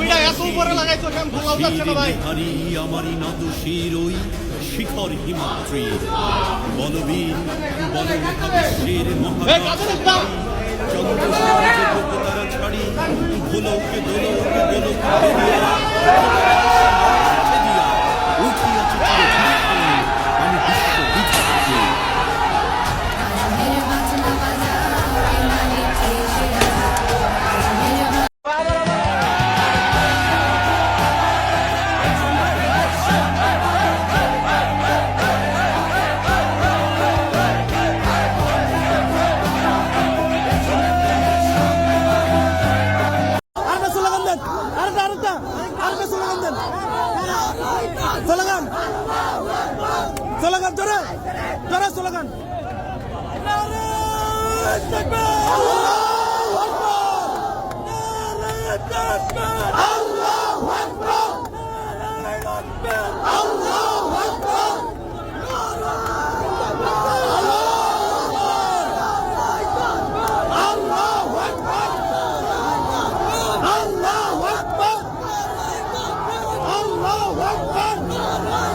ছবিটা এত উপরে লাগাইছো কেন? ভালো যাচ্ছে না ভাই। হারি আমারই নদুশির ওই শিখর হিমাদ্রি বলবীর বলবীর মহাকাশ চন্দ্র তারা ছাড়ি ভুলকে দোলকে দোলকে আলবে স্লোগান দেন। স্লোগান স্লোগান ধরে ধরে স্লোগান আল্লাহ আল্লাহ আল্লাহু আকবার